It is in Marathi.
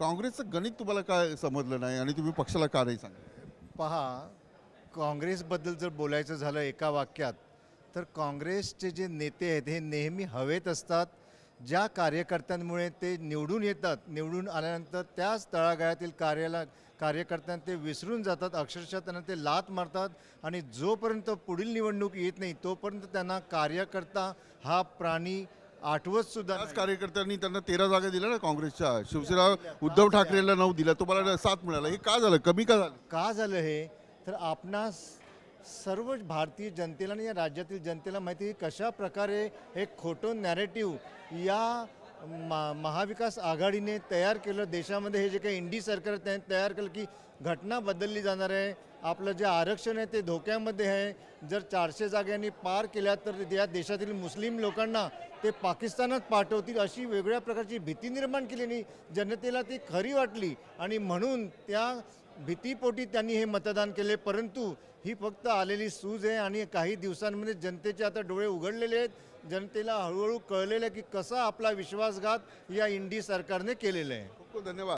काँग्रेसचं गणित तुम्हाला काय समजलं नाही आणि तुम्ही पक्षाला का नाही सांगा पहा काँग्रेसबद्दल जर बोलायचं झालं एका वाक्यात तर काँग्रेसचे जे नेते आहेत हे नेहमी हवेत असतात. ज्या कार्यकर्त्यांमुळे ते निवडून येतात निवडून आल्यानंतर त्याच तळागाळातील कार्याला कार्यकर्त्यांना ते विसरून जातात. अक्षरशः त्यांना ते लात मारतात आणि जोपर्यंत पुढील निवडणूक येत नाही तोपर्यंत त्यांना कार्यकर्ता हा प्राणी आठवत सुद्धा. कार्यकर्त्यांनी त्यांना तेरा जागा दिल्या ना काँग्रेसच्या. शिवसेना उद्धव ठाकरेला नऊ दिल्या. तुम्हाला सात मिळाला. हे का झालं? कमी का झालं? का झालं हे? तर आपणास सर्व भारतीय जनतेला आणि या राज्यातील जनतेला माहिती आहे की कशा प्रकारे हे खोटं नॅरेटिव्ह या मा महाविकास आघाडीने तयार केलं देशामध्ये हे जे काही इंडी सरकार आहे तयार केलं की घटना बदलली जाणार आहे. आपलं जे आरक्षण आहे ते धोक्यामध्ये आहे. जर चारशे जागांनी पार केल्या तर या देशातील मुस्लिम लोकांना ते पाकिस्तानात पाठवतील अशी वेगळ्या प्रकारची भीती निर्माण केली आणि जनतेला ती खरी वाटली. आणि म्हणून त्या भीतीपोटी त्यांनी हे मतदान केले परंतु ही फक्त आलेली सूज आहे आणि काही दिवसांमध्ये जनतेचे आता डोळे उघडलेले आहेत. जनतेला हळूहळू कळलेलं आहे की कसा आपला विश्वासघात या इंडी सरकारने केलेला आहे. खूप खूप धन्यवाद.